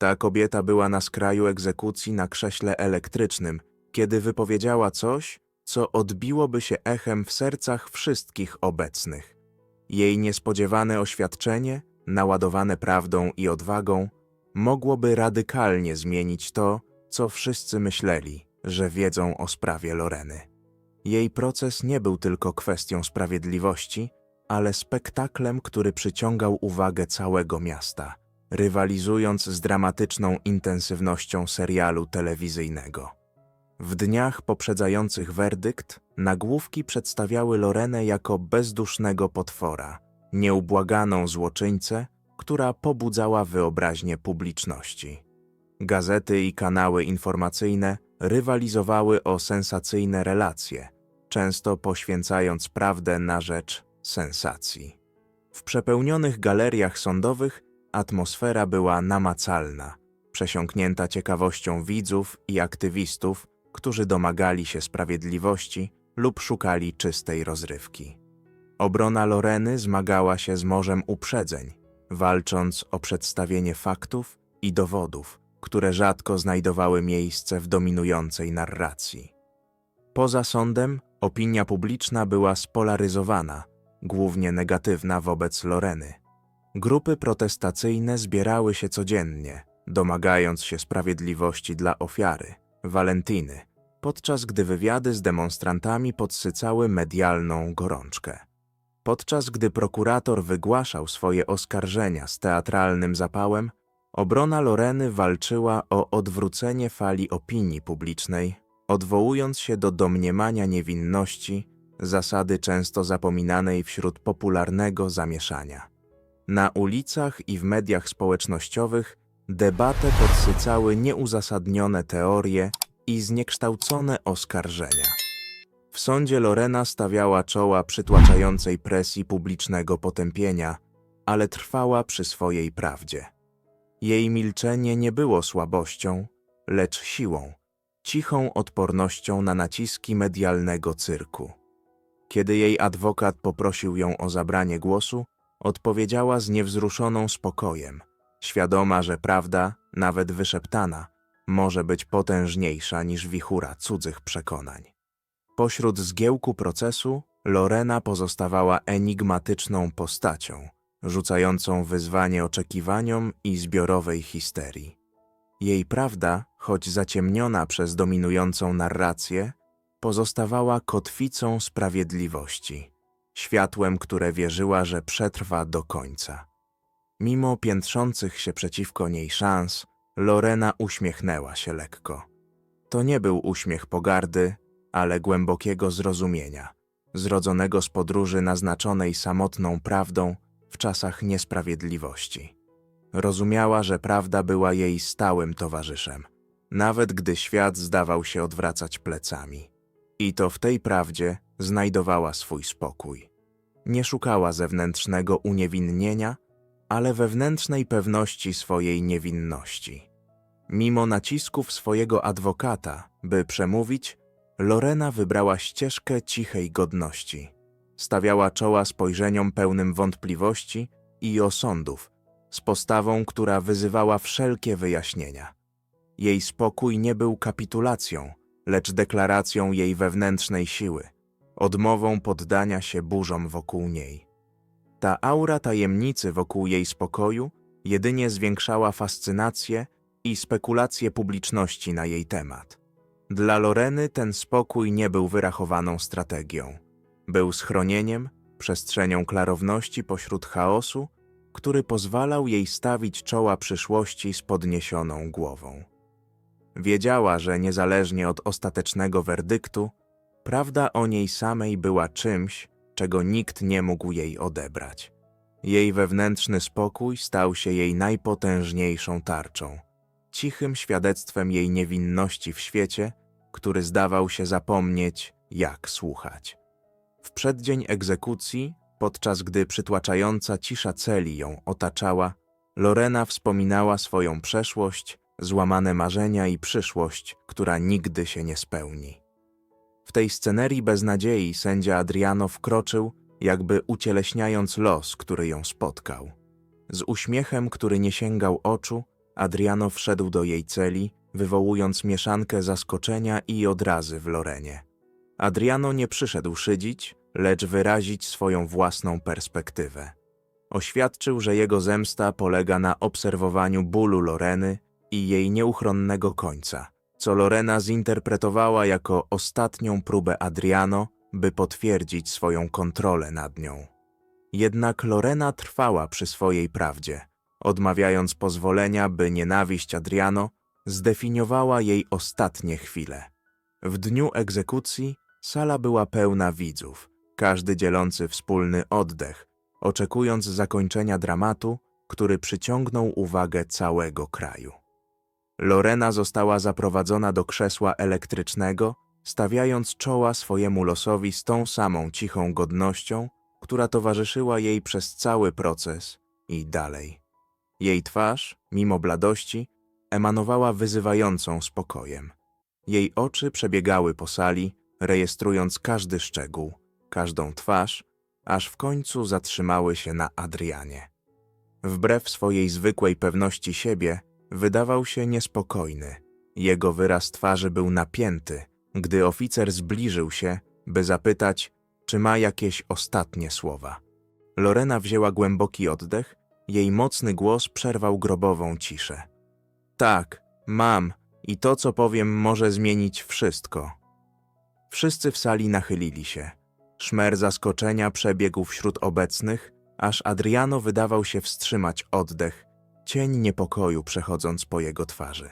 Ta kobieta była na skraju egzekucji na krześle elektrycznym, kiedy wypowiedziała coś, co odbiłoby się echem w sercach wszystkich obecnych. Jej niespodziewane oświadczenie, naładowane prawdą i odwagą, mogłoby radykalnie zmienić to, co wszyscy myśleli, że wiedzą o sprawie Loreny. Jej proces nie był tylko kwestią sprawiedliwości, ale spektaklem, który przyciągał uwagę całego miasta, rywalizując z dramatyczną intensywnością serialu telewizyjnego. W dniach poprzedzających werdykt nagłówki przedstawiały Lorenę jako bezdusznego potwora, nieubłaganą złoczyńcę, która pobudzała wyobraźnię publiczności. Gazety i kanały informacyjne rywalizowały o sensacyjne relacje, często poświęcając prawdę na rzecz sensacji. W przepełnionych galeriach sądowych atmosfera była namacalna, przesiąknięta ciekawością widzów i aktywistów, którzy domagali się sprawiedliwości lub szukali czystej rozrywki. Obrona Loreny zmagała się z morzem uprzedzeń, walcząc o przedstawienie faktów i dowodów, które rzadko znajdowały miejsce w dominującej narracji. Poza sądem opinia publiczna była spolaryzowana, głównie negatywna wobec Loreny. Grupy protestacyjne zbierały się codziennie, domagając się sprawiedliwości dla ofiary, Walentiny, podczas gdy wywiady z demonstrantami podsycały medialną gorączkę. Podczas gdy prokurator wygłaszał swoje oskarżenia z teatralnym zapałem, obrona Loreny walczyła o odwrócenie fali opinii publicznej, odwołując się do domniemania niewinności, zasady często zapominanej wśród popularnego zamieszania. Na ulicach i w mediach społecznościowych debatę podsycały nieuzasadnione teorie i zniekształcone oskarżenia. W sądzie Lorena stawiała czoła przytłaczającej presji publicznego potępienia, ale trwała przy swojej prawdzie. Jej milczenie nie było słabością, lecz siłą, cichą odpornością na naciski medialnego cyrku. Kiedy jej adwokat poprosił ją o zabranie głosu, odpowiedziała z niewzruszoną spokojem, świadoma, że prawda, nawet wyszeptana, może być potężniejsza niż wichura cudzych przekonań. Pośród zgiełku procesu Lorena pozostawała enigmatyczną postacią, rzucającą wyzwanie oczekiwaniom i zbiorowej histerii. Jej prawda, choć zaciemniona przez dominującą narrację, pozostawała kotwicą sprawiedliwości, światłem, które wierzyła, że przetrwa do końca. Mimo piętrzących się przeciwko niej szans, Lorena uśmiechnęła się lekko. To nie był uśmiech pogardy, ale głębokiego zrozumienia, zrodzonego z podróży naznaczonej samotną prawdą w czasach niesprawiedliwości. Rozumiała, że prawda była jej stałym towarzyszem, nawet gdy świat zdawał się odwracać plecami. I to w tej prawdzie znajdowała swój spokój. Nie szukała zewnętrznego uniewinnienia, ale wewnętrznej pewności swojej niewinności. Mimo nacisków swojego adwokata, by przemówić, Lorena wybrała ścieżkę cichej godności. Stawiała czoła spojrzeniom pełnym wątpliwości i osądów, z postawą, która wyzywała wszelkie wyjaśnienia. Jej spokój nie był kapitulacją, lecz deklaracją jej wewnętrznej siły, odmową poddania się burzom wokół niej. Ta aura tajemnicy wokół jej spokoju jedynie zwiększała fascynację i spekulacje publiczności na jej temat. Dla Loreny ten spokój nie był wyrachowaną strategią. Był schronieniem, przestrzenią klarowności pośród chaosu, który pozwalał jej stawić czoła przyszłości z podniesioną głową. Wiedziała, że niezależnie od ostatecznego werdyktu, prawda o niej samej była czymś, czego nikt nie mógł jej odebrać. Jej wewnętrzny spokój stał się jej najpotężniejszą tarczą, cichym świadectwem jej niewinności w świecie, który zdawał się zapomnieć, jak słuchać. W przeddzień egzekucji, podczas gdy przytłaczająca cisza celi ją otaczała, Lorena wspominała swoją przeszłość, złamane marzenia i przyszłość, która nigdy się nie spełni. W tej scenerii beznadziei sędzia Adriano wkroczył, jakby ucieleśniając los, który ją spotkał. Z uśmiechem, który nie sięgał oczu, Adriano wszedł do jej celi, wywołując mieszankę zaskoczenia i odrazy w Lorenie. Adriano nie przyszedł szydzić, lecz wyrazić swoją własną perspektywę. Oświadczył, że jego zemsta polega na obserwowaniu bólu Loreny i jej nieuchronnego końca, co Lorena zinterpretowała jako ostatnią próbę Adriano, by potwierdzić swoją kontrolę nad nią. Jednak Lorena trwała przy swojej prawdzie, odmawiając pozwolenia, by nienawiść Adriano zdefiniowała jej ostatnie chwile. W dniu egzekucji sala była pełna widzów, każdy dzielący wspólny oddech, oczekując zakończenia dramatu, który przyciągnął uwagę całego kraju. Lorena została zaprowadzona do krzesła elektrycznego, stawiając czoła swojemu losowi z tą samą cichą godnością, która towarzyszyła jej przez cały proces i dalej. Jej twarz, mimo bladości, emanowała wyzywającą spokojem. Jej oczy przebiegały po sali, rejestrując każdy szczegół, każdą twarz, aż w końcu zatrzymały się na Adrianie. Wbrew swojej zwykłej pewności siebie, wydawał się niespokojny. Jego wyraz twarzy był napięty, gdy oficer zbliżył się, by zapytać, czy ma jakieś ostatnie słowa. Lorena wzięła głęboki oddech, jej mocny głos przerwał grobową ciszę. Tak, mam i to, co powiem, może zmienić wszystko. Wszyscy w sali nachylili się. Szmer zaskoczenia przebiegł wśród obecnych, aż Adriano wydawał się wstrzymać oddech, cień niepokoju przechodząc po jego twarzy.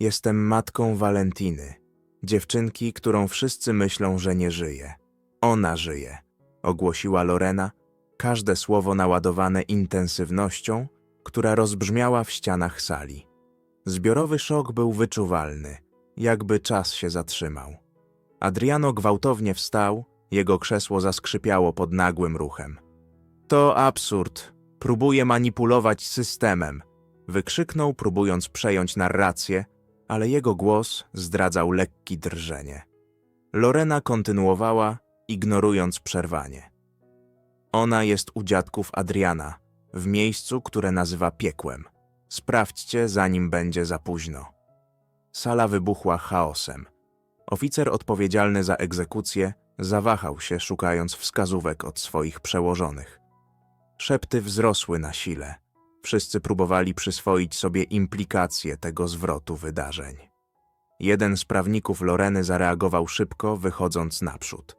Jestem matką Walentiny, dziewczynki, którą wszyscy myślą, że nie żyje. Ona żyje, ogłosiła Lorena, każde słowo naładowane intensywnością, która rozbrzmiała w ścianach sali. Zbiorowy szok był wyczuwalny, jakby czas się zatrzymał. Adriano gwałtownie wstał, jego krzesło zaskrzypiało pod nagłym ruchem. To absurd. Próbuje manipulować systemem. Wykrzyknął, próbując przejąć narrację, ale jego głos zdradzał lekkie drżenie. Lorena kontynuowała, ignorując przerwanie. Ona jest u dziadków Adriana, w miejscu, które nazywa piekłem. Sprawdźcie, zanim będzie za późno. Sala wybuchła chaosem. Oficer odpowiedzialny za egzekucję zawahał się, szukając wskazówek od swoich przełożonych. Szepty wzrosły na sile. Wszyscy próbowali przyswoić sobie implikacje tego zwrotu wydarzeń. Jeden z prawników Loreny zareagował szybko, wychodząc naprzód.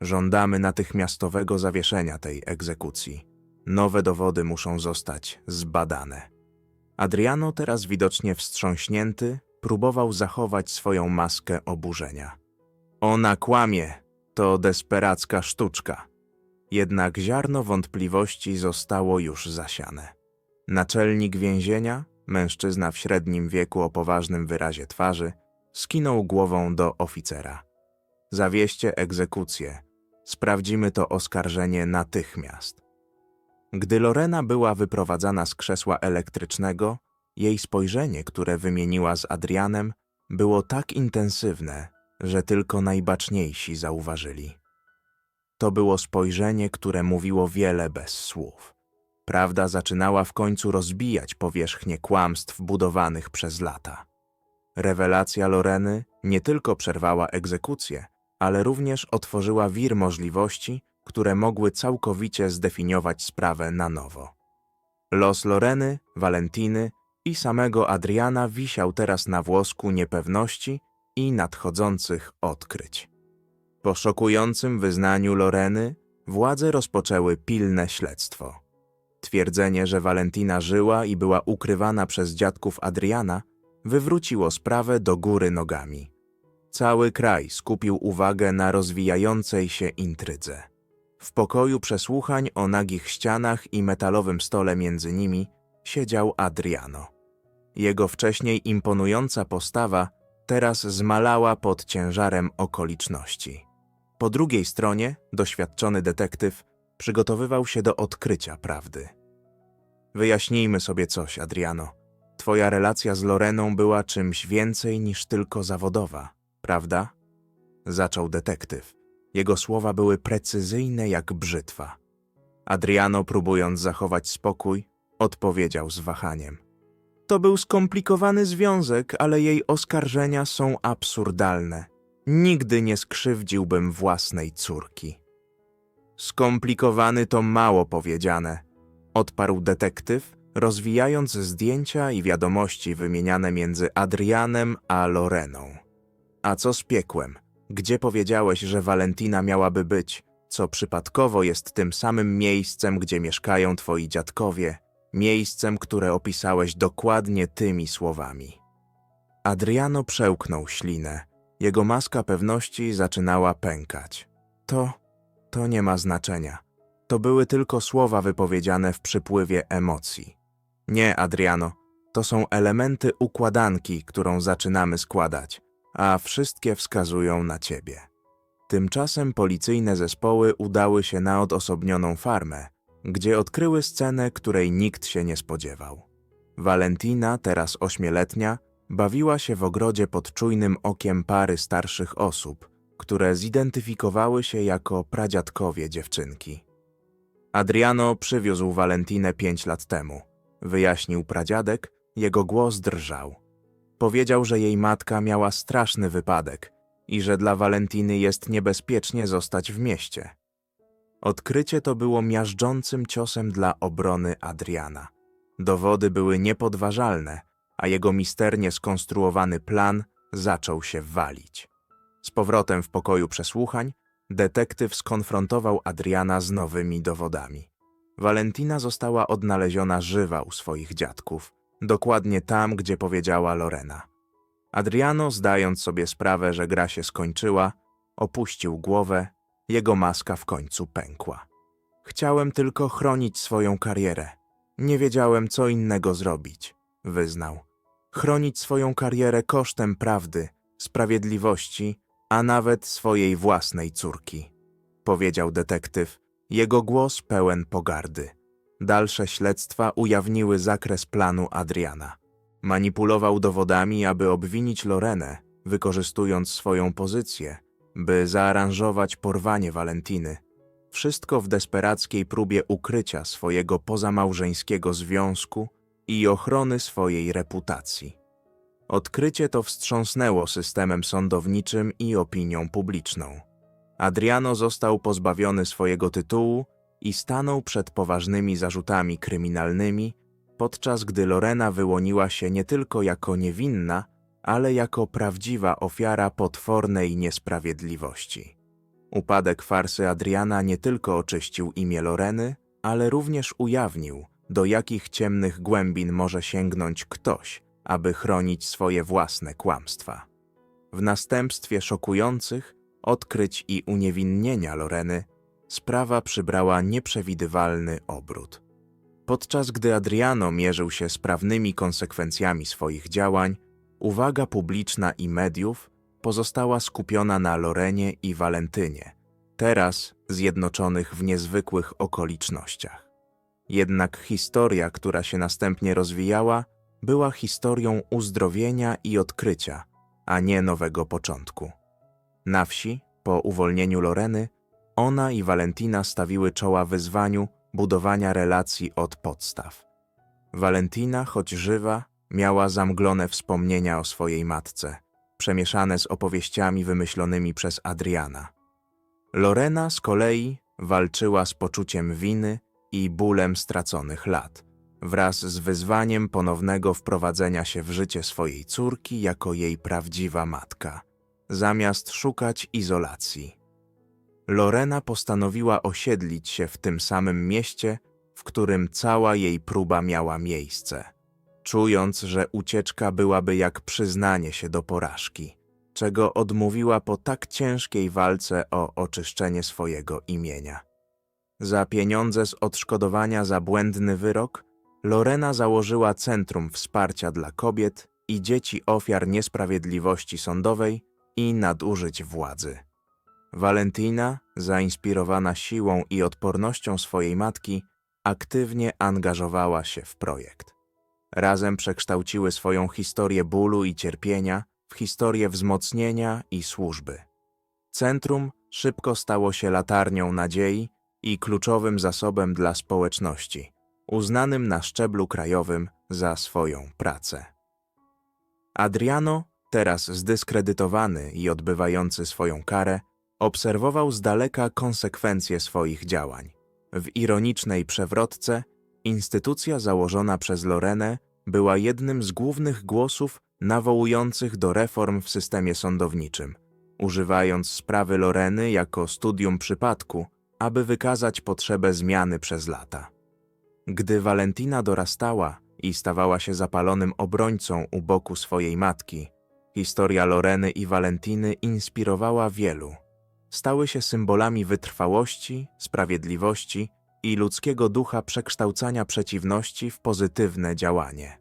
Żądamy natychmiastowego zawieszenia tej egzekucji. Nowe dowody muszą zostać zbadane. Adriano, teraz widocznie wstrząśnięty, próbował zachować swoją maskę oburzenia. Ona kłamie, to desperacka sztuczka. Jednak ziarno wątpliwości zostało już zasiane. Naczelnik więzienia, mężczyzna w średnim wieku o poważnym wyrazie twarzy, skinął głową do oficera. Zawieście egzekucję. Sprawdzimy to oskarżenie natychmiast. Gdy Lorena była wyprowadzana z krzesła elektrycznego, jej spojrzenie, które wymieniła z Adrianem, było tak intensywne, że tylko najbaczniejsi zauważyli. To było spojrzenie, które mówiło wiele bez słów. Prawda zaczynała w końcu rozbijać powierzchnię kłamstw budowanych przez lata. Rewelacja Loreny nie tylko przerwała egzekucję, ale również otworzyła wir możliwości, które mogły całkowicie zdefiniować sprawę na nowo. Los Loreny, Valentiny i samego Adriana wisiał teraz na włosku niepewności i nadchodzących odkryć. Po szokującym wyznaniu Loreny władze rozpoczęły pilne śledztwo. Twierdzenie, że Valentina żyła i była ukrywana przez dziadków Adriana, wywróciło sprawę do góry nogami. Cały kraj skupił uwagę na rozwijającej się intrydze. W pokoju przesłuchań o nagich ścianach i metalowym stole między nimi siedział Adriano. Jego wcześniej imponująca postawa teraz zmalała pod ciężarem okoliczności. Po drugiej stronie doświadczony detektyw przygotowywał się do odkrycia prawdy. Wyjaśnijmy sobie coś, Adriano. Twoja relacja z Loreną była czymś więcej niż tylko zawodowa, prawda? Zaczął detektyw. Jego słowa były precyzyjne jak brzytwa. Adriano, próbując zachować spokój, odpowiedział z wahaniem. To był skomplikowany związek, ale jej oskarżenia są absurdalne. Nigdy nie skrzywdziłbym własnej córki. Skomplikowany to mało powiedziane, odparł detektyw, rozwijając zdjęcia i wiadomości wymieniane między Adrianem a Loreną. A co z piekłem? Gdzie powiedziałeś, że Valentina miałaby być, co przypadkowo jest tym samym miejscem, gdzie mieszkają twoi dziadkowie, miejscem, które opisałeś dokładnie tymi słowami. Adriano przełknął ślinę. Jego maska pewności zaczynała pękać. To, to nie ma znaczenia. To były tylko słowa wypowiedziane w przypływie emocji. Nie, Adriano, to są elementy układanki, którą zaczynamy składać, a wszystkie wskazują na ciebie. Tymczasem policyjne zespoły udały się na odosobnioną farmę, gdzie odkryły scenę, której nikt się nie spodziewał. Valentina, teraz ośmioletnia, bawiła się w ogrodzie pod czujnym okiem pary starszych osób, które zidentyfikowały się jako pradziadkowie dziewczynki. Adriano przywiózł Valentinę pięć lat temu. Wyjaśnił pradziadek, jego głos drżał. Powiedział, że jej matka miała straszny wypadek i że dla Valentiny jest niebezpiecznie zostać w mieście. Odkrycie to było miażdżącym ciosem dla obrony Adriana. Dowody były niepodważalne, a jego misternie skonstruowany plan zaczął się walić. Z powrotem w pokoju przesłuchań, detektyw skonfrontował Adriana z nowymi dowodami. Valentina została odnaleziona żywa u swoich dziadków, dokładnie tam, gdzie powiedziała Lorena. Adriano, zdając sobie sprawę, że gra się skończyła, opuścił głowę, jego maska w końcu pękła. Chciałem tylko chronić swoją karierę. Nie wiedziałem, co innego zrobić, wyznał. Chronić swoją karierę kosztem prawdy, sprawiedliwości, a nawet swojej własnej córki, powiedział detektyw, jego głos pełen pogardy. Dalsze śledztwa ujawniły zakres planu Adriana. Manipulował dowodami, aby obwinić Lorenę, wykorzystując swoją pozycję, by zaaranżować porwanie Valentiny. Wszystko w desperackiej próbie ukrycia swojego pozamałżeńskiego związku i ochrony swojej reputacji. Odkrycie to wstrząsnęło systemem sądowniczym i opinią publiczną. Adriano został pozbawiony swojego tytułu i stanął przed poważnymi zarzutami kryminalnymi, podczas gdy Lorena wyłoniła się nie tylko jako niewinna, ale jako prawdziwa ofiara potwornej niesprawiedliwości. Upadek farsy Adriana nie tylko oczyścił imię Loreny, ale również ujawnił, do jakich ciemnych głębin może sięgnąć ktoś, aby chronić swoje własne kłamstwa. W następstwie szokujących odkryć i uniewinnienia Loreny, sprawa przybrała nieprzewidywalny obrót. Podczas gdy Adriano mierzył się z prawnymi konsekwencjami swoich działań, uwaga publiczna i mediów pozostała skupiona na Lorenie i Walentynie, teraz zjednoczonych w niezwykłych okolicznościach. Jednak historia, która się następnie rozwijała, była historią uzdrowienia i odkrycia, a nie nowego początku. Na wsi, po uwolnieniu Loreny, ona i Valentina stawiły czoła wyzwaniu budowania relacji od podstaw. Valentina, choć żywa, miała zamglone wspomnienia o swojej matce, przemieszane z opowieściami wymyślonymi przez Adriana. Lorena z kolei walczyła z poczuciem winy i bólem straconych lat, wraz z wyzwaniem ponownego wprowadzenia się w życie swojej córki jako jej prawdziwa matka, zamiast szukać izolacji. Lorena postanowiła osiedlić się w tym samym mieście, w którym cała jej próba miała miejsce, czując, że ucieczka byłaby jak przyznanie się do porażki, czego odmówiła po tak ciężkiej walce o oczyszczenie swojego imienia. Za pieniądze z odszkodowania za błędny wyrok, Lorena założyła Centrum Wsparcia dla Kobiet i Dzieci Ofiar Niesprawiedliwości Sądowej i Nadużyć Władzy. Valentina, zainspirowana siłą i odpornością swojej matki, aktywnie angażowała się w projekt. Razem przekształciły swoją historię bólu i cierpienia w historię wzmocnienia i służby. Centrum szybko stało się latarnią nadziei i kluczowym zasobem dla społeczności, uznanym na szczeblu krajowym za swoją pracę. Adriano, teraz zdyskredytowany i odbywający swoją karę, obserwował z daleka konsekwencje swoich działań. W ironicznej przewrotce instytucja założona przez Lorenę była jednym z głównych głosów nawołujących do reform w systemie sądowniczym, używając sprawy Loreny jako studium przypadku, aby wykazać potrzebę zmiany przez lata. Gdy Valentina dorastała i stawała się zapalonym obrońcą u boku swojej matki, historia Loreny i Valentiny inspirowała wielu. Stały się symbolami wytrwałości, sprawiedliwości i ludzkiego ducha przekształcania przeciwności w pozytywne działanie.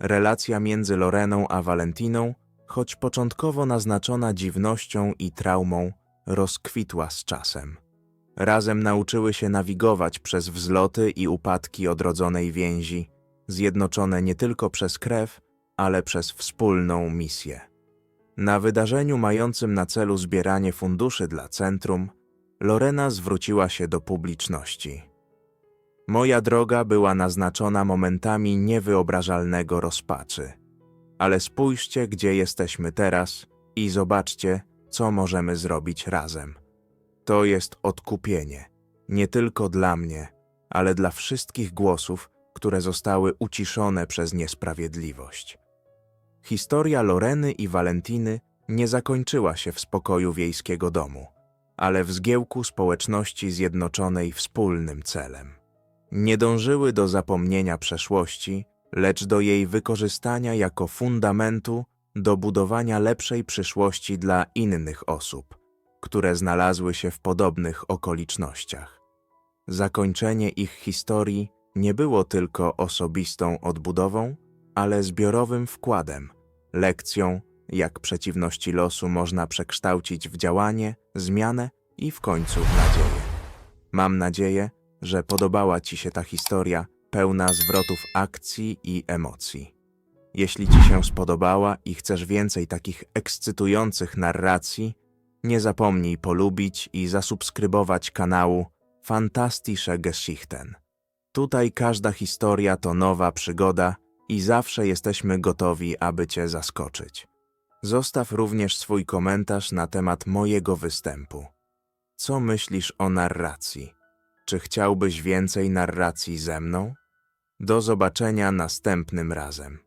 Relacja między Loreną a Valentiną, choć początkowo naznaczona dziwnością i traumą, rozkwitła z czasem. Razem nauczyły się nawigować przez wzloty i upadki odrodzonej więzi, zjednoczone nie tylko przez krew, ale przez wspólną misję. Na wydarzeniu mającym na celu zbieranie funduszy dla centrum, Lorena zwróciła się do publiczności. Moja droga była naznaczona momentami niewyobrażalnego rozpaczy. Ale spójrzcie, gdzie jesteśmy teraz i zobaczcie, co możemy zrobić razem. To jest odkupienie, nie tylko dla mnie, ale dla wszystkich głosów, które zostały uciszone przez niesprawiedliwość. Historia Loreny i Valentiny nie zakończyła się w spokoju wiejskiego domu, ale w zgiełku społeczności zjednoczonej wspólnym celem. Nie dążyły do zapomnienia przeszłości, lecz do jej wykorzystania jako fundamentu do budowania lepszej przyszłości dla innych osób, które znalazły się w podobnych okolicznościach. Zakończenie ich historii nie było tylko osobistą odbudową, ale zbiorowym wkładem, lekcją, jak przeciwności losu można przekształcić w działanie, zmianę i w końcu w nadzieję. Mam nadzieję, że podobała Ci się ta historia pełna zwrotów akcji i emocji. Jeśli Ci się spodobała i chcesz więcej takich ekscytujących narracji, nie zapomnij polubić i zasubskrybować kanału Fantastische Geschichten. Tutaj każda historia to nowa przygoda i zawsze jesteśmy gotowi, aby Cię zaskoczyć. Zostaw również swój komentarz na temat mojego występu. Co myślisz o narracji? Czy chciałbyś więcej narracji ze mną? Do zobaczenia następnym razem.